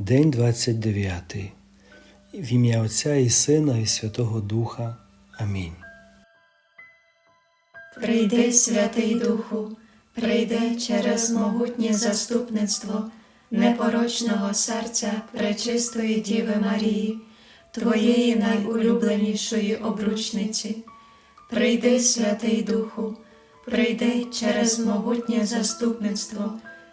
День 29. В ім'я Отця і Сина, і Святого Духа. Амінь. Прийди, Святий Духу, прийди через могутнє заступництво непорочного серця Пречистої Діви Марії, Твоєї найулюбленішої обручниці. Прийди, Святий Духу, прийди через могутнє заступництво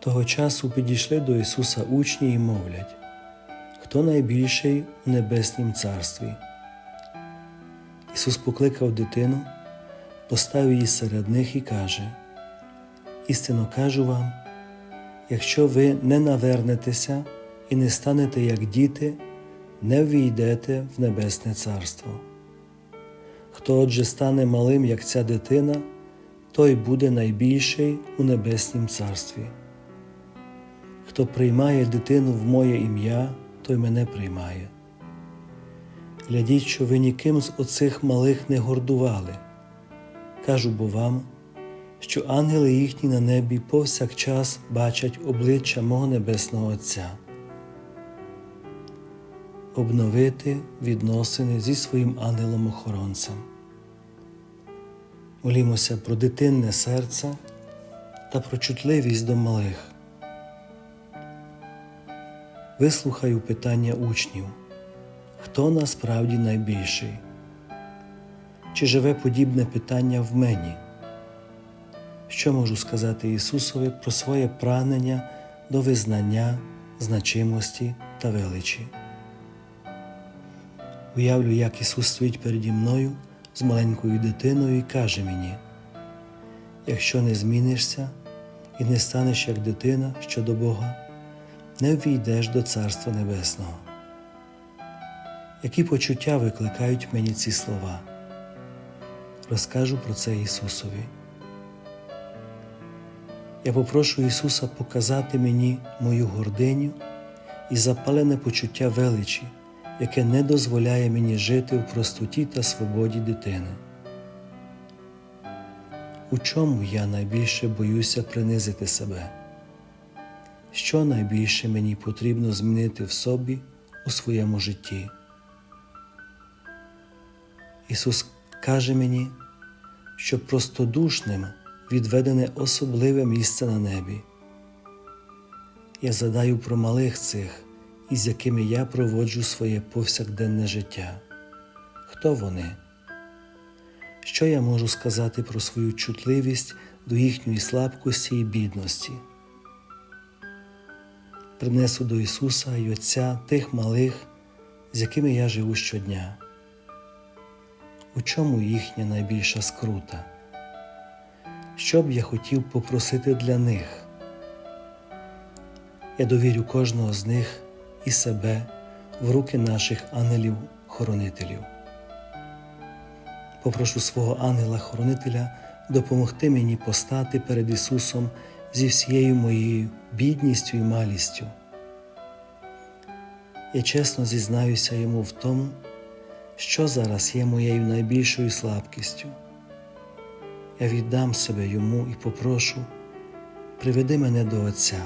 Того часу підійшли до Ісуса учні і мовлять, хто найбільший у небеснім царстві. Ісус покликав дитину, поставив її серед них і каже: Істинно кажу вам, якщо ви не навернетеся і не станете як діти, не ввійдете в небесне царство. Хто отже стане малим, як ця дитина, той буде найбільший у небеснім царстві. Хто приймає дитину в моє ім'я, той мене приймає. Глядіть, що ви ніким з оцих малих не гордували. Кажу бо вам, що ангели їхні на небі повсякчас бачать обличчя мого Небесного Отця. Обновити відносини зі своїм ангелом-охоронцем. Молімося про дитинне серце та про чутливість до малих. Вислухаю питання учнів, хто насправді найбільший? Чи живе подібне питання в мені? Що можу сказати Ісусові про своє прагнення до визнання, значимості та величі? Уявлю, як Ісус стоїть переді мною з маленькою дитиною і каже мені: якщо не змінишся і не станеш як дитина щодо Бога, не ввійдеш до Царства Небесного. Які почуття викликають мені ці слова? Розкажу про це Ісусові. Я попрошу Ісуса показати мені мою гординю і запалене почуття величі, яке не дозволяє мені жити в простоті та свободі дитини. У чому я найбільше боюся принизити себе? Що найбільше мені потрібно змінити в собі у своєму житті? Ісус каже мені, що простодушним відведене особливе місце на небі. Я задаю про малих цих, із якими я проводжу своє повсякденне життя. Хто вони? Що я можу сказати про свою чутливість до їхньої слабкості і бідності? Принесу до Ісуса і Отця тих малих, з якими я живу щодня. У чому їхня найбільша скрута? Що б я хотів попросити для них? Я довірю кожного з них і себе в руки наших ангелів-хоронителів. Попрошу свого ангела-хоронителя допомогти мені постати перед Ісусом зі всією моєю бідністю і малістю. Я чесно зізнаюся йому в тому, що зараз є моєю найбільшою слабкістю. Я віддам себе йому і попрошу, приведи мене до Отця,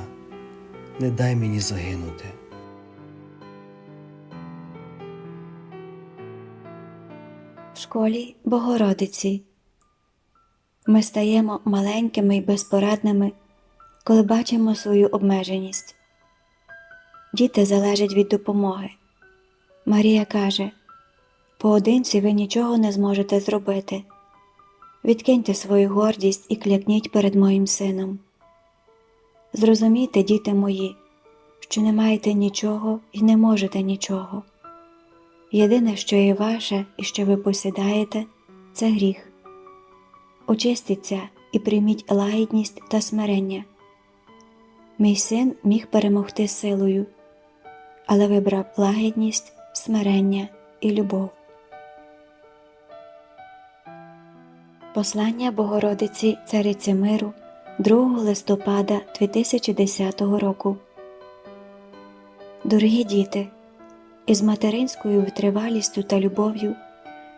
не дай мені загинути. В школі Богородиці ми стаємо маленькими і безпорадними, коли бачимо свою обмеженість. Діти залежать від допомоги. Марія каже: поодинці ви нічого не зможете зробити. Відкиньте свою гордість і клякніть перед моїм сином. Зрозумійте, діти мої, що не маєте нічого і не можете нічого. Єдине, що є ваше і що ви посідаєте, це гріх. Очистіться і прийміть лагідність та смирення. Мій син міг перемогти силою, але вибрав лагідність смирення і любов. Послання Богородиці Цариці Миру 2 листопада 2010 року. Дорогі діти, із материнською витривалістю та любов'ю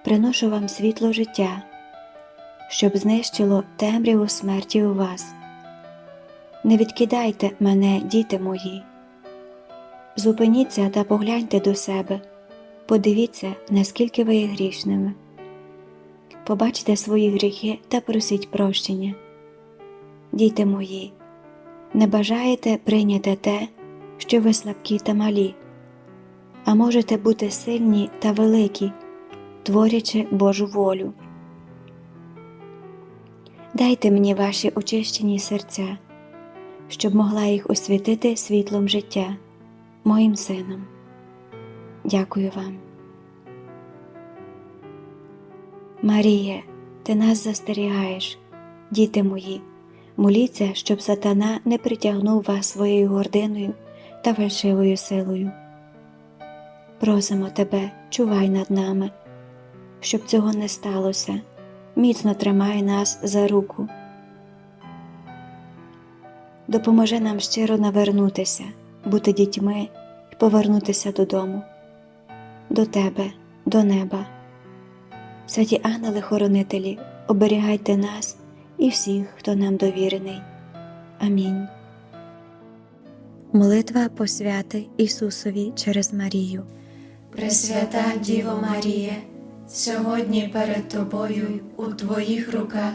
приношу вам світло життя, щоб знищило темряву смерті у вас. Не відкидайте мене, діти мої. Зупиніться та погляньте до себе, подивіться, наскільки ви є грішними. Побачте свої гріхи та просіть прощення. Діти мої, не бажаєте прийняти те, що ви слабкі та малі, а можете бути сильні та великі, творячи Божу волю. Дайте мені ваші очищені серця, щоб могла їх освітити світлом життя, моїм сином. Дякую вам. Маріє, ти нас застерігаєш, діти мої, моліться, щоб сатана не притягнув вас своєю гординою та фальшивою силою. Просимо тебе, чувай над нами, щоб цього не сталося, міцно тримай нас за руку. Допоможи нам щиро навернутися, бути дітьми і повернутися додому, до тебе, до неба. Святі ангели-хоронителі, оберігайте нас і всіх, хто нам довірений. Амінь. Молитва посвяти Ісусові через Марію. Пресвята Діво Маріє, сьогодні перед Тобою у Твоїх руках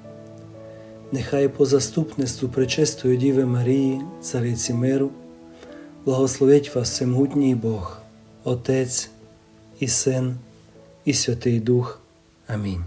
Нехай по заступництву Пречистої Діви Марії, Цариці миру, благословить вас всемогутній Бог, Отець і Син, і Святий Дух. Амінь.